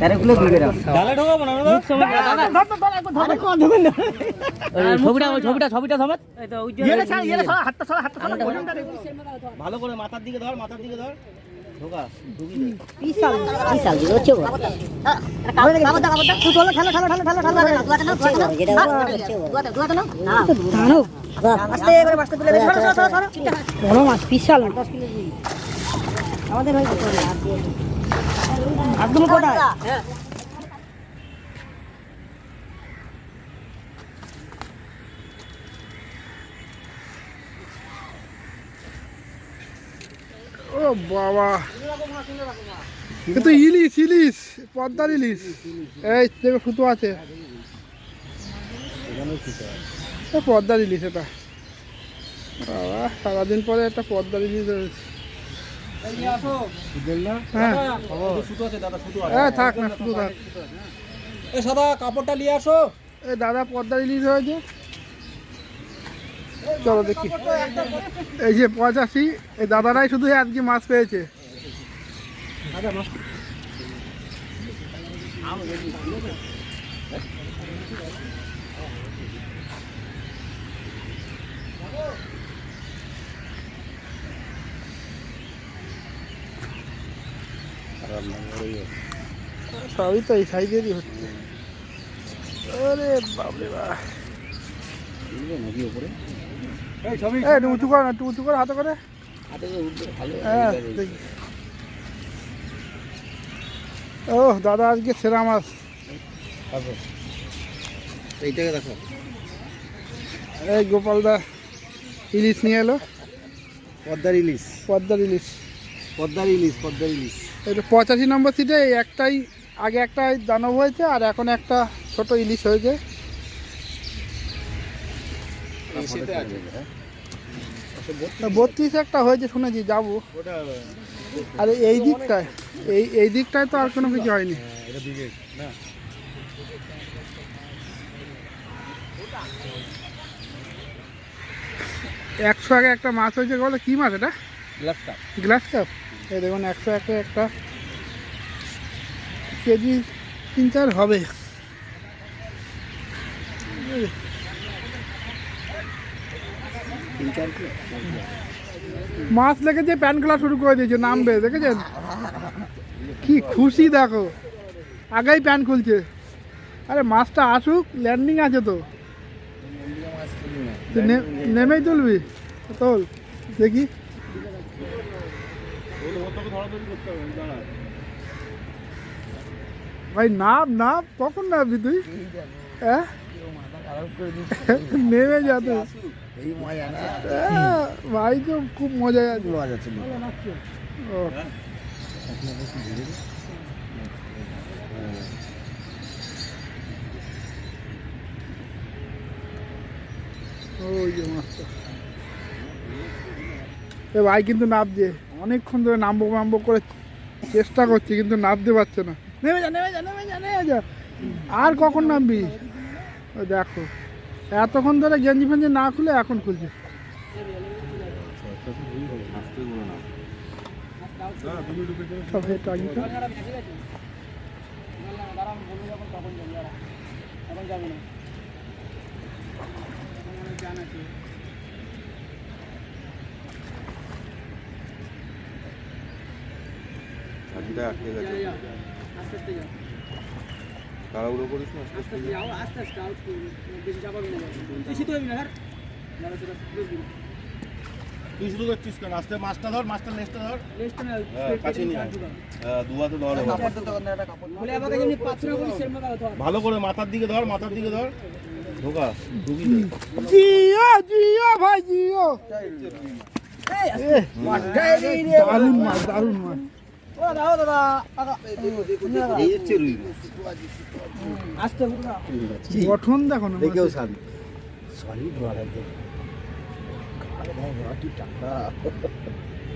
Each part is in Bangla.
ক্যারেটগুলো দুই গ্রাম ডালে ঢোকাবো না দাদা? ছবিটা ওই ছবিটা ছবিটা সমেত? ভালো করে মাথার দিকে ধর মাথার দিকে ধর। ঢোকা ঢুকি দে। বিশাল বিশাল জিনিস হচ্ছে বড় বড় মাছ বিশাল। আমাদের একদম কোথায়? ও বাবা। এ তো ইলিশ ইলিশ পদ্মার ইলিশ। এই দেখো ফুটো আছে। পদ্মার ইলিশ এটা। বাবা সারাদিন পরে একটা পদ্মার ইলিশ হয়েছে থাক না শুধু থাক। এ সাদা কাপড়টা নিয়ে আসো। এই দাদা পদ্মার ইলিশ হয়েছে। চলো দেখি। এই যে পঁচাশি এই দাদারাই শুধু আজকে মাছ পেয়েছে। সবই তো এই সাইজেরই হচ্ছে। আরে এই ছবি। একটু উঁচু কর না একটু উঁচু কর হাতে করে। হ্যাঁ ও দাদা আজকে সেরা মাছ। এইটাকে দেখো। এই গোপালদা ইলিশ নিয়ে এলো। পদ্মার ইলিশ। পদ্মার ইলিশ। পদ্মার ইলিশ পদ্মার ইলিশ। এটা পঁচাশি নম্বর সিটে এই একটাই আগে একটা দানব হয়েছে আর এখন একটা ছোট ইলিশ হয়েছে। বত্রিশ একটা হয়েছে শুনেছি যাব। আর এই দিকটায় এই এই দিকটায় তো আর কোনো কিছু হয়নি। একশো আগে একটা মাছ হয়েছে বলে কি মাছ এটা? গ্লাসটা গ্লাস কাপ? এই দেখুন একশো একে একটা কেজি তিন চার হবে। মাছ লেগেছে প্যান খেলা শুরু করে দিয়েছে নামবে দেখেছেন? কি খুশি দেখো। আগেই প্যান খুলছে। আরে মাছটা আসুক ল্যান্ডিং আছে তো। নে- নেমেই তুলবি তোল দেখি। ভাই নাম নাম কখন নামবি তুই? হ্যাঁ নেমে যা তুই এই মজা না হ্যাঁ, ভাই তো খুব মজা মজা ভাই কিন্তু নামছে। অনেকক্ষণ ধরে নামবো নামবো করে চেষ্টা করছি, কিন্তু নামতে পারছে না। নেমে যা নেমে যা নেমে যা নেমে যা। আর কখন নামবি? দেখো। এতক্ষণ ধরে গেঞ্জি ফেঞ্জি না খুলে এখন খুলছে। হেঁটে টাঙিয়ে আটকে গেছে। তাড়াহুড়ো করিস না আস্তে আস্তে তুই শুরু করছিস কেন? আস্তে মাছটা ধর মাছটা লেজটা ধর। হ্যাঁ, কাছে নিয়ে আয়। হ্যাঁ, দু হাতে ধর ভালো করে মাথার দিকে ধর মাথার দিকে ধর। ঢোকা ঢুকি জিও জিও ভাই জিও। দারুণ মাছ দারুণ মাছ। এই হচ্ছে রুই মাছ। গঠন দেখো না দেখেও। স্বাদ সলিড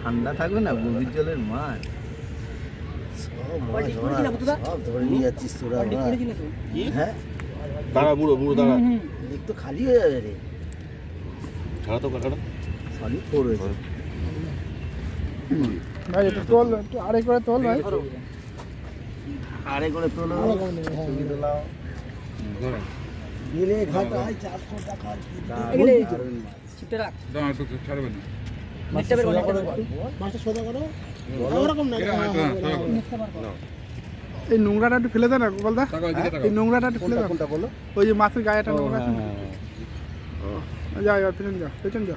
ঠান্ডা থাকবে না গভীর জলের মাছ সব মাছ ধরা, সব ধরে নিয়ে যাচ্ছিস তোরা হ্যাঁ। দাঁড়া বুড়ো বুড়ো দাঁড়া। দিক তো খালি হয়ে যাবে রে। ছাড়া তো কাকাটা। সলিড ভাই এটা তোল একটু আড়াই করে তোল ভাই। আরে করে তোলো। দিলে ঘাটায় চারশো টাকা মাছটা সোজা করো। ওরকম না এই নোংরাটা একটু ফেলে দে না গোপালদা। এই নোংরাটা একটু ফেলে দাও। কোনটা বলো? ওই যে মাছের গায়েটা নোংরা আছে না? যা যা পেছন যা পেছন যা।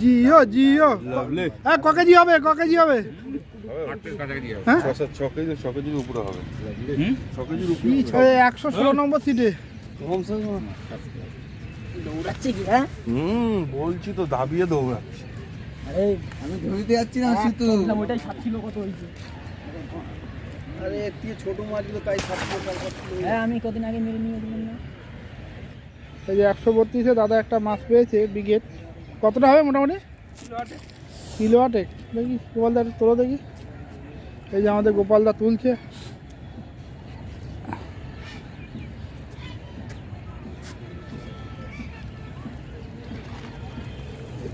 জিও জিও। হ্যাঁ ক কেজি হবে ক কেজি হবে। হ্যাঁ? একশো ষোলো নম্বর সিটে দৌড়াচ্ছে কি হ্যাঁ? হুম বলছি তো দাবিয়ে দৌড়াচ্ছি। আমি ধরিতে যাচ্ছি না ওইটাই সাত কিলো কত হয়েছে? আরে একটি ছোট মাছগুলো তাই সাতশো হ্যাঁ আমি কদিন আগে মেরে নিয়ে দিলাম না এই যে একশো বত্রিশে দাদা একটা মাছ পেয়েছে ব্রিগেড কতটা হবে মোটামুটি কিলো আটেক দেখি গোপালদা তোলো দেখি এই যে আমাদের গোপালদা তুলছে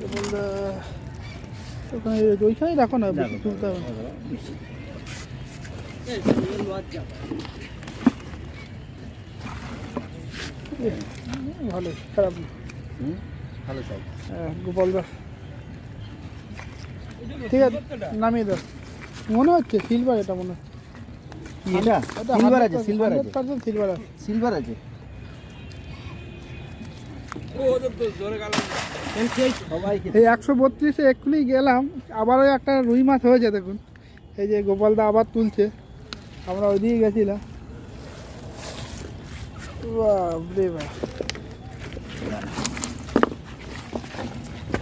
গোপালদা ওখানে ওইখানেই রাখো না তুলতে হবে না। ভালো খারাপ। না ভালো সব। হ্যাঁ, গোপালদা ঠিক আছে নামিয়ে দাও। মনে হচ্ছে সিলভার এটা মনে হচ্ছে। এটা? সিলভার আছে সিলভার আছে। সিলভার আছে। সিলভার আছে। এই একশো বত্রিশে এক্ষুনি গেলাম আবারও একটা রুই মাছ হয়েছে দেখুন। এই যে গোপালদা আবার তুলছে। আমরা ওইদিকে গেছিলাম। বাপরে বাপ।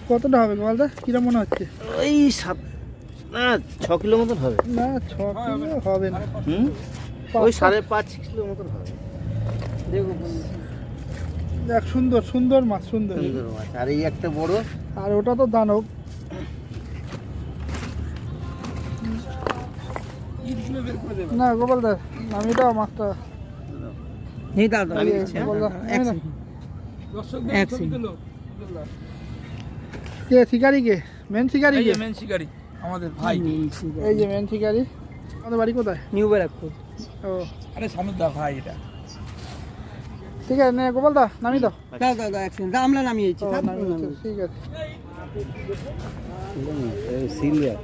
কতটা হবে গোপালদা কিরম মনে হচ্ছে? ওই সাত না ছ কিলো মতন হবে। না ছ কিলো হবে না। হুম? ওই সাড়ে পাঁচ কিলো মতন হবে। দেখো দেখ সুন্দর সুন্দর মাছ সুন্দর। সুন্দর মাছ। আর এই একটা বড়। আর ওটা তো দানব। না গোপাল দা আমি তো মাছটা। এই দাও দাও। গোপাল দা, এক কে শিকারি কে? মেন শিকারি কে? মেন শিকারি আমাদের ভাই। এই যে মেন শিকারি। আমাদের বাড়ি কোথায়? নিউ ব্যারাকপুর ও। আরে সানুদা ভাই এটা। ঠিক আছে নে গোপাল দা নামি দাও। দাও দাও দাও এক সেকেন্ড। আমরা নামিয়েছি ঠিক আছে। সিলভার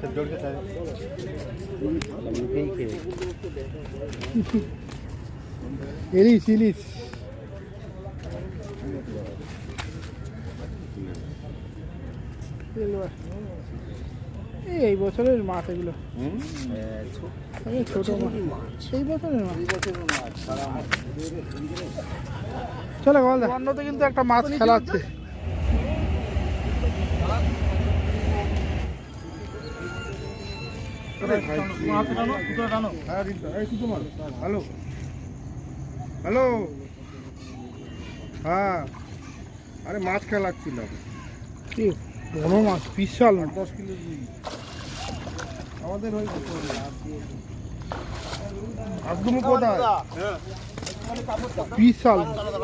ইলিশ ইলিশ। এই এই বছরের মাছ এগুলো। এই ছোট মাছ। এই বছরের মাছ। চলো বল অন্যতে কিন্তু একটা মাছ খেলা হ্যালো হ্যালো হ্যাঁ আরে মাছ খেলাচ্ছিলাম কি? বড় মাছ বিশাল মাছ। দশ কিলো আমাদের ওই আজগুমু কোথায় বিশাল।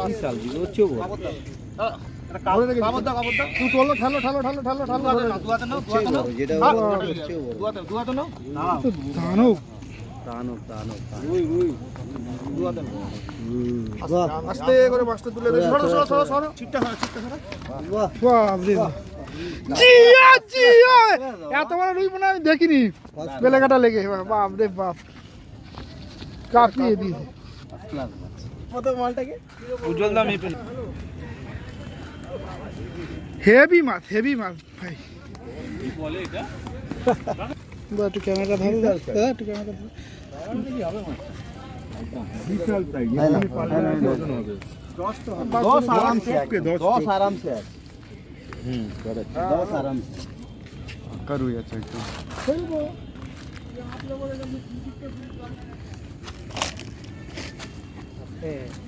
বিশাল হচ্ছে তুই তোলো ঠালো ঠালো ঠালো ঠালো ঠালো যেটা হচ্ছে বড় তো দানব। দানব দানব আস্তে করে মাছটা তুলে দে সরো সরো সরো সরো। জিয়া, জিয়া! এত বড় রুই মনে আমি দেখিনি। বেলেঘাটা লেগে। বাপ রে বাপ। কাঁপিয়ে দিয়েছে। উজ্জ্বল দাম হেভি মাছ হেভি মাছ ভাই দাদা একটু ক্যামেরা ধরো দাদা একটু ক্যামেরা ধরো দশ আরামসে চোখকে, দশ দশ চোখ। আরামসে আছে হুম দশ আরামসে কারুই আছে একটু ফেলব ওরম কাজ করে না সোজা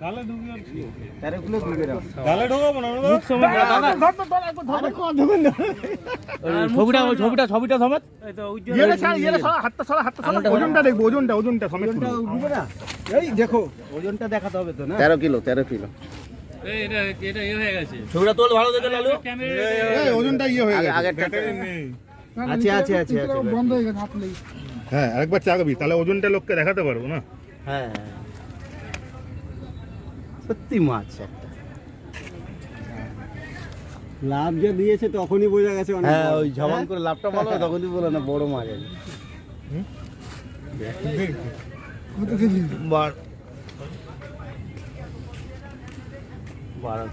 তেরো কিলো সা- তেরো কিলো। ধরে হ্যাঁ? ধরে দুধের ছবিটা ছবিটা ছবিটা সমেত? ইয়েলে ছাড়া ইয়েলে ছাড়া হাতটা ছাড়া হাতটা ছাড়া। ওজনটা দেখব ওজনটা ওজনটা সমেত এই দেখো ওজনটা দেখাতে হবে তো না? তেরো কিলো তেরো কিলো। ছবিটা তোল ভালো দেখে লালু এই ওজনটা ইয়ে হয়ে গেছে। আছে, নিচে- আছে, আছে, বন্ধ হয়ে গেছে হাত লেগে হ্যাঁ আরেকবার চাগাবি তাহলে ওজনটা লোককে দেখাতে পারব না? হ্যাঁ। সত্যি মাছ একটা। লাভ যা দিয়েছে তখনই বোঝা গেছে হ্যাঁ ওই ঝবান করে লাভটা বলো তখনই বলো না বড় মাছ আছে। কত কেজি? বার। বারো।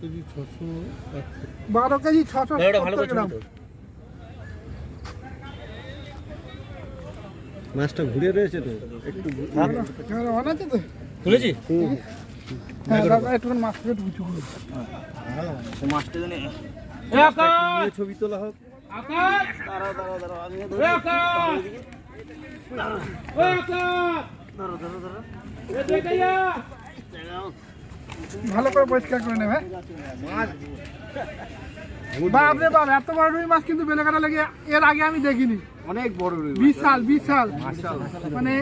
কেজি ছশো বারো কেজি ছশো ভালো করে গ্রাম ছবি তোল। মাছটা ঘুরে রয়েছে তো? একটু ক্যামেরা অন আছে তো। তুলেছি? হ্যাঁ করে মাছটা জানি ছবি তোলা হোক। ভালো করে পরিষ্কার করে নেবে বাপ রে বাপ এত বড় রুই মাছ কিন্তু বেলেকাটা লেগে এর আগে আমি দেখিনি। অনেক বড় রুই বিশাল বিশাল। মানে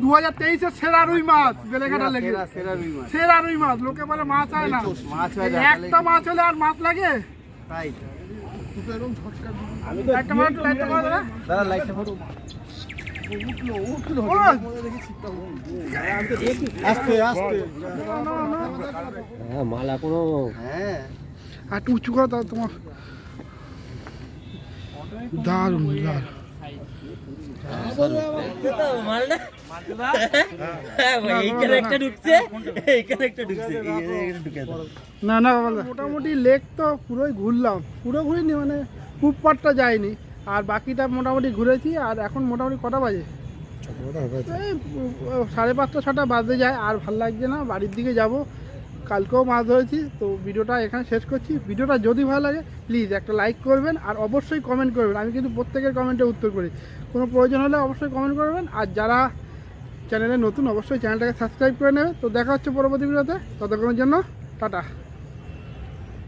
দু হাজার তেইশের সেরা রুই মাছ বেলেকাটা লেগে। সেরা রুই মাছ। সেরা রুই মাছ লোকে বলে মাছ হয় না। একটা মাছ হলে আর মাছ লাগে? তাই একটা মাছ একটা মাছ দাদা। লাইটটা ফটো। হ্যাঁ মাল এখনও হ্যাঁ। আর উঁচু তোমার দারুণ দারুণ। না না মোটামুটি লেক তো পুরোই ঘুরলাম। পুরো ঘুরিনি মানে খুব পাটটা যায়নি আর বাকিটা মোটামুটি ঘুরেছি আর এখন মোটামুটি কটা বাজে? সাড়ে পাঁচটা ছটা বাজতে যায় আর ভালো লাগছে না বাড়ির দিকে যাব। কালকেও মাছ ধরেছি, তো ভিডিওটা এখানে শেষ করছি। ভিডিওটা যদি ভালো লাগে প্লিজ একটা লাইক করবেন আর অবশ্যই কমেন্ট করবেন। আমি কিন্তু প্রত্যেকের কমেন্টে উত্তর করি। কোনো প্রয়োজন হলে অবশ্যই কমেন্ট করবেন। আর যারা চ্যানেলে নতুন, অবশ্যই চ্যানেলটাকে সাবস্ক্রাইব করে নেবে। তো দেখা হচ্ছে পরবর্তী ভিডিওতে। ততক্ষণের জন্য, টাটা।